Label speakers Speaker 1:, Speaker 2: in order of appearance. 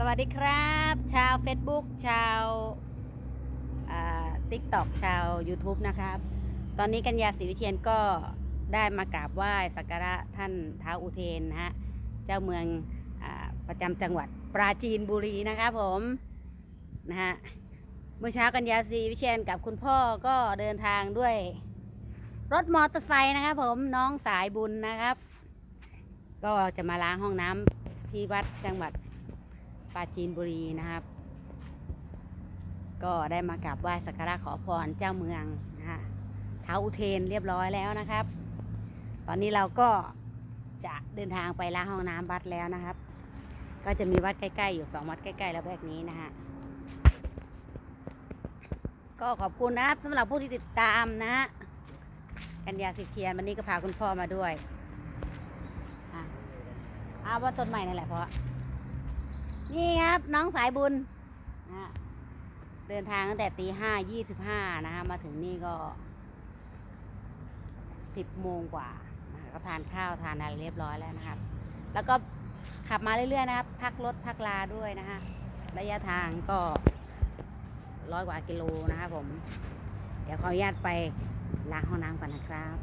Speaker 1: สวัสดีครับ ชาว Facebook ชาวติ๊กต็อกชาว YouTube นะครับ ตอนนี้กัญญาศรีวิเชียนก็ได้มากราบไหว้สักการะท่านท้าวอุเทนนะฮะ เจ้าเมืองอประจำจังหวัดปราจีนบุรีนะครับผมนะฮะเมื่อเช้ากัญญาศรีวิเชียนกับคุณพ่อก็เดินทางด้วย รถมอเตอร์ไซค์นะครับผมน้องสายบุญนะครับ ก็จะมาล้างห้องน้ำที่วัดจังหวัด ปราจีนบุรีนะครับ ก็ได้มากราบไหว้สักการะขอพรเจ้าเมืองนะฮะเท้าอุเทนเรียบร้อยแล้วนะครับ ตอนนี้เราก็จะเดินทางไปล้างห้องน้ำวัดแล้วนะครับ ก็จะมีวัดใกล้ๆอยู่สองวัดใกล้ๆแล้วแวกนี้นะฮะก็ขอบคุณนะครับสำหรับผู้ที่ติดตามนะกัญญาสิทธิเทียนวันนี้ก็พาคุณพ่อมาด้วยอ่าว่าต้นใหม่นั่นแหละเพราะ นี่ครับน้องสายบุญนะเดินทางตั้งแต่ตีห้ายี่สิบห้านะฮะมาถึงนี่ก็สิบโมงกว่านะคะก็ทานข้าวทานอะไรเรียบร้อยแล้วนะครับ แล้วก็ขับมาเรื่อยๆนะครับ พักรถพักลาด้วยนะฮะระยะทางก็ร้อยกว่ากิโลนะครับผม เดี๋ยวขออนุญาตไปล้างห้องน้ำก่อนนะครับ